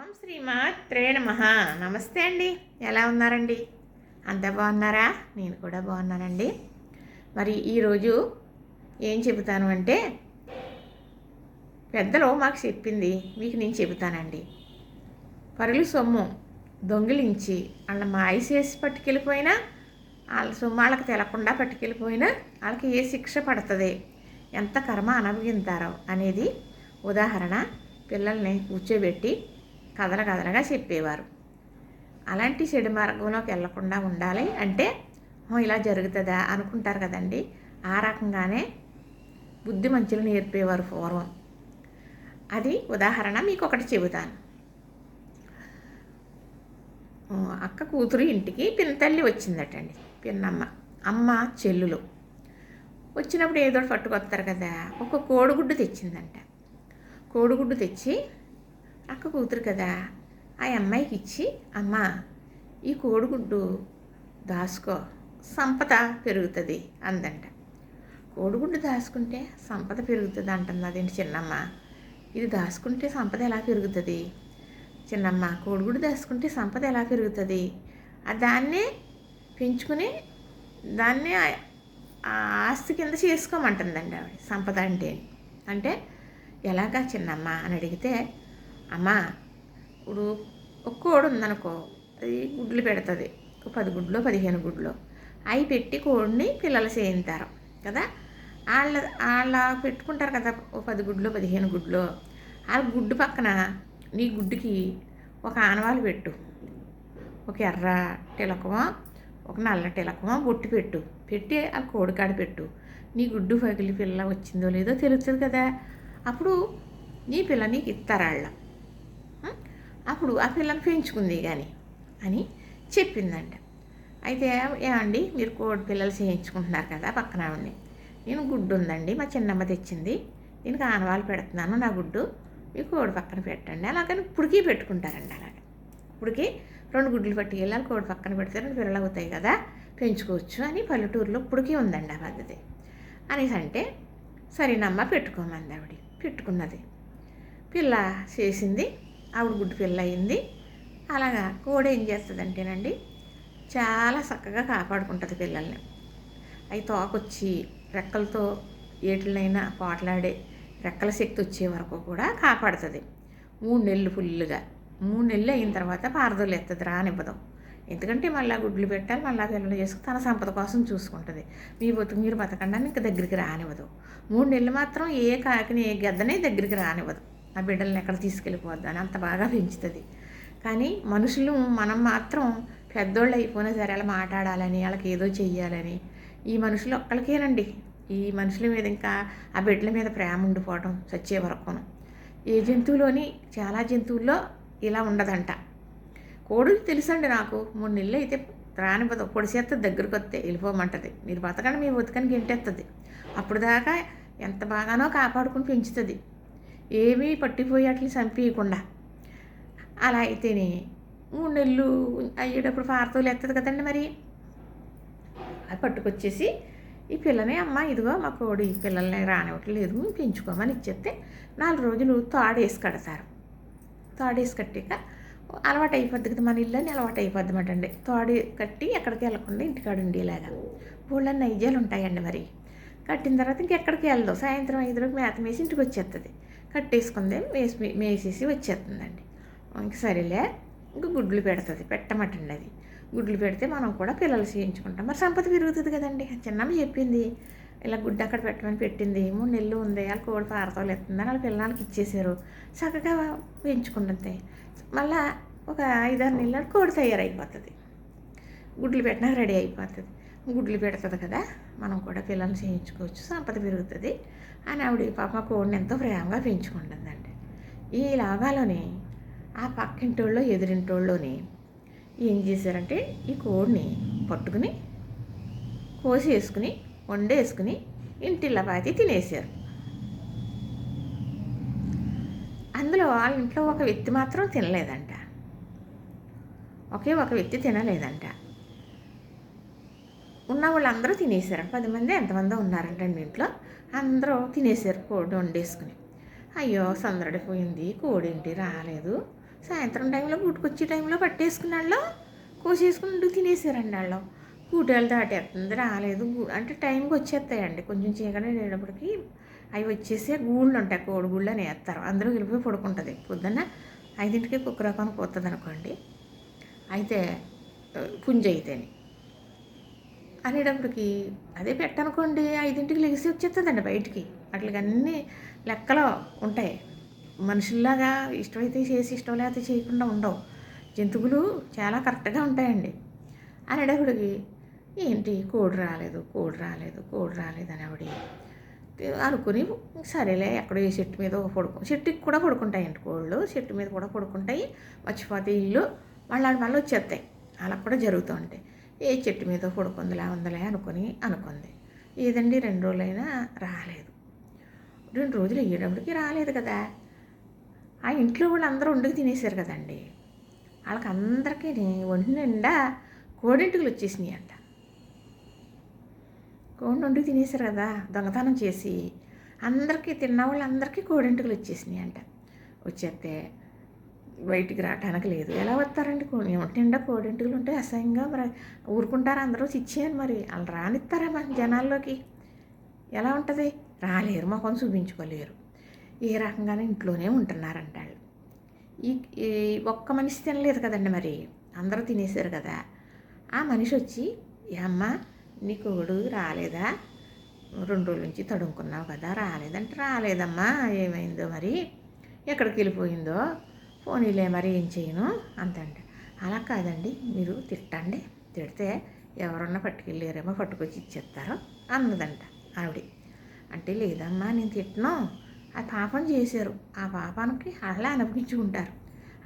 ఓం శ్రీమాత్రే నమ. నమస్తే అండి. ఎలా ఉన్నారండి? అంతా బాగున్నారా? నేను కూడా బాగున్నానండి. మరి ఈరోజు ఏం చెబుతాను అంటే పెద్దలు మాకు చెప్పింది మీకు నేను చెబుతానండి. పరులు సొమ్ము దొంగిలించి వాళ్ళ మాయసేసి పట్టుకెళ్ళిపోయినా వాళ్ళ సొమ్ము వాళ్ళకి తెలకుండా పట్టుకెళ్ళిపోయినా వాళ్ళకి ఏ శిక్ష పడుతుంది? ఎంత కర్మ అనుభవింతారో అనేది ఉదాహరణ పిల్లల్ని కూర్చోబెట్టి కథల కథలుగా చెప్పేవారు. అలాంటి చెడు మార్గంలోకి వెళ్ళకుండా ఉండాలి అంటే ఇలా జరుగుతుందా? అనుకుంటారు కదండి. ఆ రకంగానే బుద్ధి మంచులు నేర్పేవారు పూర్వం. అది ఉదాహరణ మీకు ఒకటి చెబుతాను అక్క కూతురు ఇంటికి పినతల్లి వచ్చిందటండి. పిన్నమ్మ అమ్మ చెల్లులు. వచ్చినప్పుడు ఏదో ఒకటి పట్టుకొస్తారు కదా. ఒక కోడిగుడ్డు తెచ్చిందంట. కోడిగుడ్డు తెచ్చి అక్క కూతురు కదా ఆ అమ్మాయికి ఇచ్చి అమ్మ ఈ కోడిగుడ్డు దాసుకో సంపద పెరుగుతుంది అందంట. కోడిగుడ్డు దాచుకుంటే సంపద పెరుగుతుంది అంటుంది అదేంటి చిన్నమ్మ? ఇది దాచుకుంటే సంపద ఎలా పెరుగుతుంది? చిన్నమ్మ కోడిగుడ్డు దాచుకుంటే సంపద ఎలా పెరుగుతుంది? ఆ దాన్నే పెంచుకుని దాన్నే ఆ- ఆ ఆస్తి కింద చేసుకోమంటుందండి ఆవిడ సంపద అంటే. అంటే ఎలాగా చిన్నమ్మ అని అడిగితే అమ్మా ఇప్పుడు ఒక కోడి ఉందనుకో అది గుడ్లు పెడుతుంది. ఒక పది గుడ్లు పదిహేను గుడ్లు. అవి పెట్టి కోడిని పిల్లలు చేయింతారు కదా? వాళ్ళ వాళ్ళ పెట్టుకుంటారు కదా ఓ పది గుడ్లు పదిహేను గుడ్లు. వాళ్ళ గుడ్డు పక్కన నీ గుడ్డుకి ఒక ఆనవాలు పెట్టు. ఒక ఎర్ర తిలకమో ఒక నల్ల తిలకమో బొట్టు పెట్టు. పెట్టి ఆ కోడికాడ పెట్టు. నీ గుడ్డు పగిలి పిల్ల వచ్చిందో లేదో తెలుస్తుంది కదా. అప్పుడు నీ పిల్ల నీకు ఇస్తారు వాళ్ళ. అప్పుడు ఆ పిల్లని పెంచుకుంది కానీ అని చెప్పిందంట. అయితే ఏమండి మీరు కోడి పిల్లలు చేయించుకుంటున్నారు కదా పక్కన ఆవిడని. నేను గుడ్డు ఉందండి మా చిన్నమ్మ తెచ్చింది. దీనికి ఆనవాళ్ళు పెడుతున్నాను నా గుడ్డు. మీ కోడి పక్కన పెట్టండి. అలాగని ఇప్పటికీ పెట్టుకుంటారండి అలాగ. ఇప్పటికి రెండు గుడ్లు పట్టుకెళ్ళాలి కోడి పక్కన పెడితే రెండు పిల్లలు అవుతాయి కదా పెంచుకోవచ్చు అని పల్లెటూరులో ఇప్పటికీ ఉందండి ఆ పద్ధతి. అనేసి అంటే సరేనమ్మ పెట్టుకోమంది ఆవిడ. పెట్టుకున్నది. పిల్ల చేసింది ఆవిడ గుడ్డు పిల్ల అయింది అలాగా కోడి ఏం చేస్తుందంటేనండి చాలా చక్కగా కాపాడుకుంటుంది పిల్లల్ని. అవి తోకొచ్చి రెక్కలతో ఏటినైనా పోట్లాడే రెక్కల శక్తి వచ్చే వరకు కూడా కాపాడుతుంది. మూడు నెలలు ఫుల్లుగా. మూడు నెలలు అయిన తర్వాత పారదోలు ఎత్తది రానివ్వదు. ఎందుకంటే మళ్ళీ గుడ్లు పెట్టాలి మళ్ళీ పిల్లలు చేసుకుని తన సంపద కోసం చూసుకుంటుంది. మీ బతుకు మీరు బతకండి ఇంకా దగ్గరికి రానివ్వదు. మూడు నెలలు మాత్రం ఏ కాకిని ఏ గద్దనే దగ్గరికి రానివ్వదు. ఆ బిడ్డల్ని ఎక్కడ తీసుకెళ్ళిపోద్దు? అని అంత బాగా పెంచుతుంది. కానీ మనుషులు మనం మాత్రం పెద్దోళ్ళు అయిపోయినా సరే అలా మాట్లాడాలని వాళ్ళకి ఏదో చెయ్యాలని ఈ మనుషులు ఒక్కరికేనండి ఈ మనుషుల మీద ఇంకా ఆ బిడ్డల మీద ప్రేమ ఉండిపోవడం చచ్చే వరకును. ఏ జంతువులోని చాలా జంతువుల్లో ఇలా ఉండదంట. కోడులు తెలుసండి నాకు. మూడు నెలలు అయితే రానివ్వదు. పొడిసేస్తే దగ్గరికి వస్తే వెళ్ళిపోమంటది. మీరు బతకండి మీ బతుకని గెంటేస్తుంది అప్పుడు దాకా ఎంత బాగానో కాపాడుకుని పెంచుతుంది. ఏమీ పట్టిపోయి అట్లా చంపేయకుండా. అలా అయితేనే మూడు నెలలు అయ్యేటప్పుడు పారతోలు ఎత్తది కదండి మరి. అది పట్టుకొచ్చేసి ఈ పిల్లని అమ్మ ఇదిగో మా కోడి పిల్లల్ని రానివ్వట్లేదు పెంచుకోమని ఇచ్చేస్తే నాలుగు రోజులు తాడేసి కడతారు. తాడేసి కట్టాక అలవాటు అయిపోద్ది కదా మన ఇల్లు అని అలవాటు అయిపోద్ది అండి. తాడు కట్టి ఎక్కడికి వెళ్ళకుండా ఇంటికాడ ఉండేలాగా. ఊళ్ళో నైజాలు ఉంటాయండి మరి. కట్టిన తర్వాత ఇంకెక్కడికి వెళ్ళదు. సాయంత్రం ఐదులోకి మేత మేసి ఇంటికి వచ్చేస్తుంది కట్టేసుకుంది మేసి మేసేసి వచ్చేస్తుందండి. ఇంక సరేలే ఇంక గుడ్లు పెడుతుంది పెట్టమటండి అది గుడ్లు పెడితే మనం కూడా పిల్లలు చేయించుకుంటాం. మరి సంపద పెరుగుతుంది కదండి. చిన్నమ్మ చెప్పింది ఇలా గుడ్డ అక్కడ పెట్టమని పెట్టింది. మూడు నెలలు ఉంది వాళ్ళ కోడి పారతోలు ఎత్తుందని వాళ్ళ పిల్లలకి ఇచ్చేసారు చక్కగా పెంచుకుంటుంది మళ్ళా ఒక ఐదారు నెలలు కోడి తయారైపోతుంది. గుడ్లు పెట్టినా రెడీ అయిపోతుంది. గుడ్లు పెడుతుంది కదా మనం కూడా పిల్లల్ని చేయించుకోవచ్చు. సంపద పెరుగుతుంది. అని ఆవిడ పాప కోడిని ఎంతో ప్రేమగా పెంచుకుంటుందండి. ఈ లాగాలోనే ఆ పక్కింటోళ్ళు ఎదురింటోళ్ళని ఏం చేశారంటే ఈ కోడిని పట్టుకుని కోసి వేసుకుని వండేసుకుని ఇంటిల్ల పాతి తినేసారు అందులో వాళ్ళ ఇంట్లో ఒక వ్యక్తి మాత్రం తినలేదంట. ఒకే ఒక వ్యక్తి తినలేదంట. ఉన్న వాళ్ళందరూ తినేసారు పది మంది ఎంతమంది ఉన్నారంటండి ఇంట్లో అందరూ తినేసారు కోడి వండేసుకుని. అయ్యో సందడిపోయింది కోడి ఏంటి రాలేదు. సాయంత్రం టైంలో గుట్టుకొచ్చే టైంలో పట్టేసుకున్న వాళ్ళు కోసేసుకుని తినేసారండి వాళ్ళు. కూటేళ్ళు దాటేస్తుంది రాలేదు. అంటే టైంకి వచ్చేస్తాయండి. కొంచెం చీకటి లేనప్పటికి అవి వచ్చేసే గూళ్ళు ఉంటాయి. కోడిగూళ్ళు అని వేస్తారు. అందరూ వెళ్ళిపోయి పడుకుంటుంది. పొద్దున్న ఐదింటికి కుక్క రకానికి పోతుంది అనుకోండి అయితే పుంజ అయితేనే. అనేటప్పటికి అదే పెట్టనుకోండి ఐదింటికి లెగిసి వచ్చేస్తుందండి బయటికి. అట్లకి లెక్కలో ఉంటాయి. మనుషుల్లాగా ఇష్టమైతే చేసి ఇష్టం లేకపోతే చేయకుండా ఉండవు. జంతువులు చాలా కరెక్ట్గా ఉంటాయండి. అనేటప్పటికి ఏంటి? కోడి రాలేదు కోడి రాలేదు కోడి రాలేదు అని ఆవిడ అనుకుని సరేలే ఎక్కడో ఏ చెట్టు మీద పడుకో చెట్టుకి కూడా పడుకుంటాయండి కోళ్ళు. చెట్టు మీద కూడా పడుకుంటాయి. మర్చిపోతే ఇల్లు మళ్ళీ మళ్ళీ వచ్చేస్తాయి. అలా కూడా జరుగుతూ ఉంటాయి. ఏ చెట్టు మీద పడుకుందిలా ఉందిలే అనుకుని అనుకుంది. ఏదండి రెండు రోజులైనా రాలేదు. రెండు రోజులు అయ్యేటప్పటికి రాలేదు కదా. ఆ ఇంట్లో వాళ్ళు అందరూ వండుకు తినేశారు కదండి. వాళ్ళకి అందరికీ ఒంటి నిండా కోడింటికలు వచ్చేసినాయి అంట కోడి వండుకు తినేశారు కదా దొంగతనం చేసి అందరికీ తిన్న వాళ్ళందరికీ కోడింటికలు వచ్చేసినాయి అంట వచ్చేస్తే బయటికి రావడానికి లేదు. ఎలా వస్తారండి? కో- నిండా కోడింటికలు ఉంటే అసహ్యంగా మరి ఊరుకుంటారు అందరూ. చిచ్చేయని మరి వాళ్ళు రానిస్తారా మన జనాల్లోకి? ఎలా ఉంటుంది? రాలేరు మొఖం చూపించుకోలేరు. ఏ రకంగానే ఇంట్లోనే ఉంటున్నారంట వాళ్ళు. ఈ ఒక్క మనిషి తినలేదు కదండి మరి? అందరూ తినేశారు కదా. ఆ మనిషి వచ్చి "ఏ అమ్మా నీ కోడు రాలేదా? రెండు రోజుల నుంచి తడుముకున్నావు కదా రాలేదంటే రాలేదమ్మా ఏమైందో మరి? ఎక్కడికి వెళ్ళిపోయిందో? పోనీలే మరి ఏం చేయను అంతంట అలా కాదండి మీరు తిట్టండి. తిడితే ఎవరన్నా పట్టుకెళ్ళారేమో పట్టుకొచ్చి ఇచ్చేస్తారు అన్నదంట ఆవిడ. అంటే లేదమ్మా నేను తిట్టను. ఆ పాపం చేశారు. ఆ పాపానికి అలా అనుభవించుకుంటారు.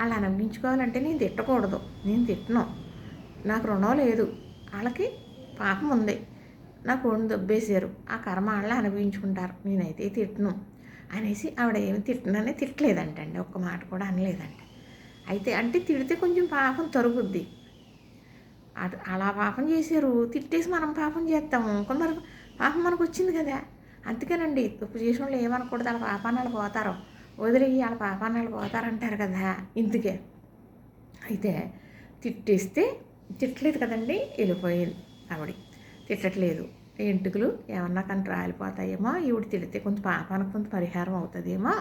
అలా అనుభవించుకోవాలంటే నేను తిట్టకూడదు. నేను తిట్టను. నాకు రుణం లేదు. వాళ్ళకి పాపం ఉంది. నా కోడిని దొబ్బేశారు. ఆ కర్మ వాళ్ళ అనుభవించుకుంటారు. నేనైతే తిట్టను. అనేసి ఆవిడ ఏమి తిట్టననే తిట్టలేదంటండి. ఒక్క మాట కూడా అనలేదంట. అయితే అంటే తిడితే కొంచెం పాపం తరుగుద్ది. అటు అలా పాపం చేశారు. తిట్టేసి మనం పాపం చేస్తాము. కొందరు పాపం మనకు వచ్చింది కదా. అందుకేనండి తప్పు చేసిన వాళ్ళు ఏమనకూడదు. వాళ్ళ పాపానాలు వాళ్ళు పోతారు. వదిలేయి. వాళ్ళ పాపాన్ని వాళ్ళు పోతారంటారు కదా. ఇందుకే. అయితే తిట్టేస్తే తిట్టలేదు కదండి. వెళ్ళిపోయింది ఆవిడ. తిట్టట్లేదు. ఎంటుకలు ఏమన్నా కానీ రాలిపోతాయేమో ఈవిడ తిడితే కొంత పాపానికి కొంత పరిహారం అవుతుందేమో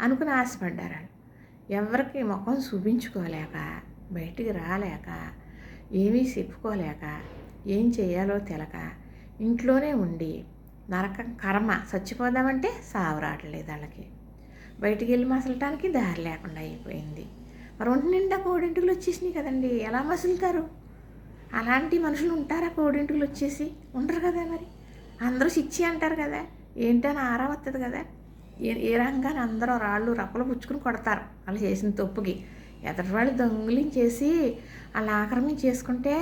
అనుకుని ఆశపడ్డారు వాళ్ళు ఎవరికి ముఖం చూపించుకోలేక బయటికి రాలేక ఏమీ చెప్పుకోలేక ఏం చేయాలో తెలక ఇంట్లోనే ఉండి నరకం కర్మ చచ్చిపోదామంటే సావు రావట్లేదు వాళ్ళకి. బయటికి వెళ్ళి మసలటానికి దారి లేకుండా అయిపోయింది. మరి ఒంటి నిండా కోడింటికి వచ్చేసినాయి కదండి ఎలా మసులుతారు? అలాంటి మనుషులు ఉంటారా కోడింటికి వచ్చేసి? ఉండరు కదా మరి. అందరూ చిచ్చి అంటారు కదా. ఏంటని ఆరా వస్తుంది కదా. ఏ ఏ రకంగానే అందరూ రాళ్ళు రప్పలు పుచ్చుకుని కొడతారు. వాళ్ళు చేసిన తప్పుకి. ఎదటి వాళ్ళు దొంగిలించేసి వాళ్ళు ఆక్రమించేసుకుంటే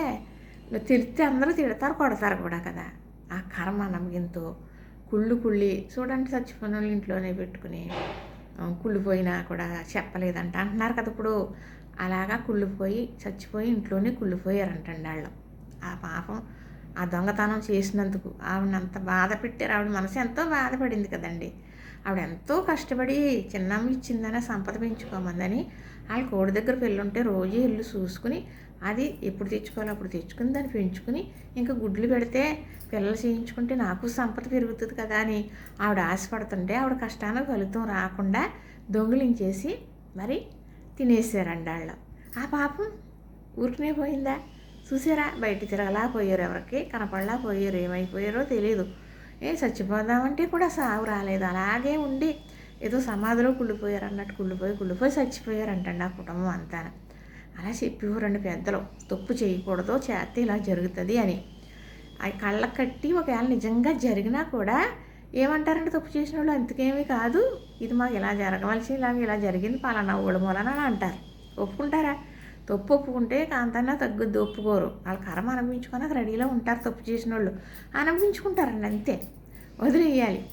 తిడితే అందరూ తిడతారు కొడతారు కూడా కదా. ఆ కర్మ నమ్మకంతో కుళ్ళు కుళ్ళి చూడండి చచ్చిపోయిన వాళ్ళు ఇంట్లోనే పెట్టుకుని కుళ్ళిపోయినా కూడా చెప్పలేదంట అంటున్నారు కదా ఇప్పుడు. అలాగా కుళ్ళిపోయి చచ్చిపోయి ఇంట్లోనే కుళ్ళిపోయారంటండి వాళ్ళు ఆ పాపం ఆ దొంగతనం చేసినందుకు ఆవిడ అంత బాధ పెట్టారు. ఆవిడ మనసు ఎంతో బాధపడింది కదండి. ఆవిడ ఎంతో కష్టపడి చిన్నమ్మ ఇచ్చిందనే సంపద పెంచుకోమందని వాళ్ళ కోడి దగ్గర పెళ్ళుంటే రోజు ఇల్లు చూసుకుని అది ఎప్పుడు తెచ్చుకోవాలో అప్పుడు తెచ్చుకుని దాన్ని పెంచుకుని ఇంకా గుడ్లు పెడితే పిల్లలు చేయించుకుంటే నాకు సంపద పెరుగుతుంది కదా అని ఆవిడ ఆశపడుతుంటే ఆవిడ కష్టానికి ఫలితం రాకుండా దొంగిలించేసి మరి తినేసారండి వాళ్ళు ఆ పాపం ఊరికనే పోయిందా? చూసారా? బయట తిరగలా పోయారు ఎవరికి? కనపడలా పోయారు? ఏమైపోయారో తెలియదు ఏ చచ్చిపోదామంటే కూడా సాగు రాలేదు. అలాగే ఉండి ఏదో సమాధిలో కుళ్ళిపోయారు అన్నట్టు కుళ్ళిపోయి కుళ్ళిపోయి చచ్చిపోయారంటండి ఆ కుటుంబం అంతా. అలా చెప్పేవారండి పెద్దలు. తప్పు చేయకూడదు చేస్తే ఇలా జరుగుతుంది అని. కళ్ళ కట్టి ఒకవేళ నిజంగా జరిగినా కూడా ఏమంటారంటే తప్పు చేసిన వాళ్ళు అంతకేమీ కాదు. ఇది మాకు ఇలా జరగవలసి ఇలా ఇలా జరిగింది పలానా ఊళ్ళ మూలన అని అంటారు. ఒప్పుకుంటారా? తప్పు ఒప్పుకుంటే కాంతన్నా తగ్గుద్ది ఒప్పుకోరు. వాళ్ళ కర్మ అది రెడీలో ఉంటారు తప్పు చేసిన వాళ్ళు అనిపించుకుంటారండి అంతే. వదిలేయాలి.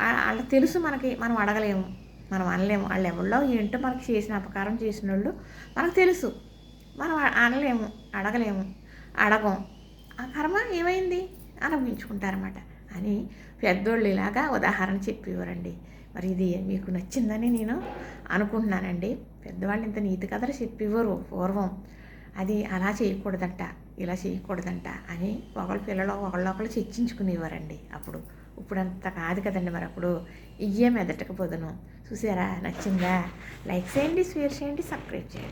వాళ్ళకి తెలుసు మనకి మనం అడగలేము మనం అనలేము. వాళ్ళు ఎవరిలో ఏంటో మనకి చేసిన అపకారం చేసిన వాళ్ళు మనకు తెలుసు. మనం అనలేము అడగలేము అడగం. ఆ కర్మ ఏమైంది? అనిపించుకుంటారన్నమాట అని పెద్దోళ్ళు ఇలాగా ఉదాహరణ చెప్పేవారండి. మరి ఇది మీకు నచ్చిందని నేను అనుకుంటున్నానండి. పెద్దవాళ్ళు ఇంత నీతి కథలు చెప్పేవారు పూర్వం. అది అలా చేయకూడదంట ఇలా చేయకూడదంట అని ఒకళ్ళు పిల్లలు ఒకళ్ళొకళ్ళు చర్చించుకునేవారండి అప్పుడు. ఇప్పుడు అంత కాదు కదండి మరి అప్పుడు. ఇయ్యే మెదటకపోదును చూసారా? నచ్చిందా? లైక్ చేయండి షేర్ చేయండి సబ్స్క్రైబ్ చేయండి.